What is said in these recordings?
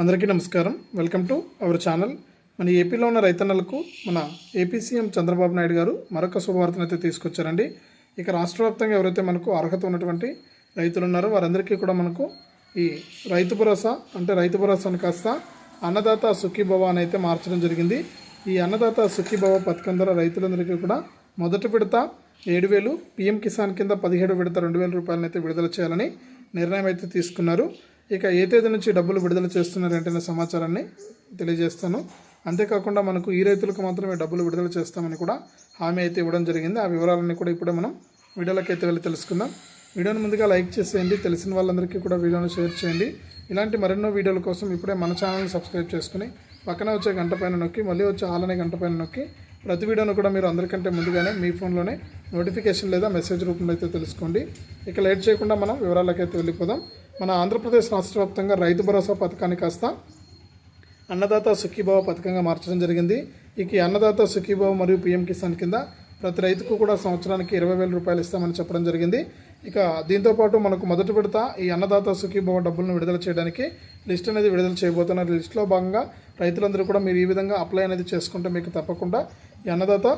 అందరికీ నమస్కారం. Welcome to our channel. మన ఏపీలో ఉన్న రైతన్నలకు మన ఏపీ సీఎం చంద్రబాబు నాయుడు గారు మరొక శుభవార్తను అయితే తీసుకొచ్చారండి. ఇక రాష్ట్ర వ్యాప్తంగా ఎవరైతే మనకు అర్హత ఉన్నటువంటి రైతులు ఉన్నారో వారందరికీ కూడా మనకు ఈ రైతు భరోసా అంటే రైతు భరోసాను కాస్త అన్నదాత సుఖీభవ అని అయితే మార్చడం జరిగింది. ఈ అన్నదాత సుఖీభవ పథకం ద్వారా రైతులందరికీ కూడా మొదటి విడత ఏడు వేలు పీఎం కిసాన్ కింద పదిహేడు విడత రెండు వేల రూపాయలను అయితే విడుదల చేయాలని నిర్ణయం అయితే తీసుకున్నారు. ఇక ఏ తేదీ నుంచి డబ్బులు విడుదల చేస్తున్నారంటే సమాచారాన్ని తెలియజేస్తాను. అంతేకాకుండా మనకు ఈ రైతులకు మాత్రమే డబ్బులు విడుదల చేస్తామని కూడా హామీ అయితే ఇవ్వడం జరిగింది. ఆ వివరాలన్నీ కూడా ఇప్పుడే మనం వీడియోలోకి వెళ్ళి తెలుసుకుందాం. వీడియోని ముందుగా లైక్ చేసేయండి తెలిసిన వాళ్ళందరికీ కూడా వీడియోని షేర్ చేయండి. ఇలాంటి మరెన్నో వీడియోల కోసం ఇప్పుడే మన ఛానల్ని సబ్స్క్రైబ్ చేసుకుని పక్కన వచ్చే గంట పైన నొక్కి మళ్ళీ వచ్చే ఆలనే గంట పైన నొక్కి ప్రతి వీడియోను కూడా మీరు అందరికంటే ముందుగానే మీ ఫోన్లోనే నోటిఫికేషన్ లేదా మెసేజ్ రూపంలో అయితే తెలుసుకోండి. ఇక లేట్ చేయకుండా మనం వివరాలకైతే వెళ్ళిపోదాం. మన ఆంధ్రప్రదేశ్ రాష్ట్ర వ్యాప్తంగా రైతు భరోసా పథకాన్ని కాస్త అన్నదాత సుఖీభావ పథకంగా మార్చడం జరిగింది. ఇక ఈ అన్నదాత సుఖీభావ మరియు పిఎం కిసాన్ కింద ప్రతి రైతుకు కూడా సంవత్సరానికి ఇరవై వేల రూపాయలు ఇస్తామని చెప్పడం జరిగింది. ఇక దీంతోపాటు మనకు మొదటి విడత ఈ అన్నదాత సుఖీభావ డబ్బులను విడుదల చేయడానికి లిస్ట్ అనేది విడుదల చేయబోతున్నారు. లిస్ట్లో భాగంగా రైతులందరూ కూడా మీరు ఈ విధంగా అప్లై అనేది చేసుకుంటే మీకు తప్పకుండా ఈ అన్నదాత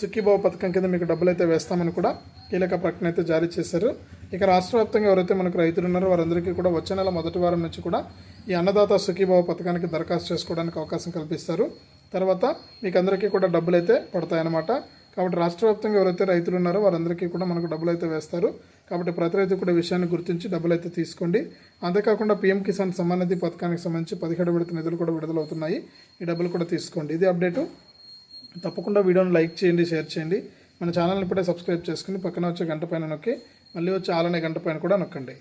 సుఖీభావ పథకం కింద మీకు డబ్బులు అయితే వేస్తామని కూడా కీలక ప్రకటన అయితే జారీ చేశారు. ఇక రాష్ట్ర వ్యాప్తంగా ఎవరైతే మనకు రైతులు ఉన్నారో వారందరికీ కూడా వచ్చే నెల మొదటి వారం నుంచి కూడా ఈ అన్నదాత సుఖీభావ పథకానికి దరఖాస్తు చేసుకోవడానికి అవకాశం కల్పిస్తారు. తర్వాత మీకు అందరికీ కూడా డబ్బులు అయితే పడతాయన్నమాట. కాబట్టి రాష్ట్ర వ్యాప్తంగా ఎవరైతే రైతులు ఉన్నారో వారందరికీ కూడా మనకు డబ్బులు అయితే వేస్తారు. కాబట్టి ప్రతి రైతు కూడా విషయాన్ని గుర్తించి డబ్బులు అయితే తీసుకోండి. అంతేకాకుండా పీఎం కిసాన్ సమ్మాన్ నిధి పథకానికి సంబంధించి పదిహేడు విడత నిధులు కూడా విడుదలవుతున్నాయి. ఈ డబ్బులు కూడా తీసుకోండి. ఇది అప్డేటు. తప్పకుండా వీడియోని లైక్ చేయండి షేర్ చేయండి. మన ఛానల్ని ఇప్పుడే సబ్స్క్రైబ్ చేసుకుని పక్కన వచ్చే గంట పైన నొక్కి మళ్ళీ వచ్చి ఆలనే గంట పైన కూడా నొక్కండి.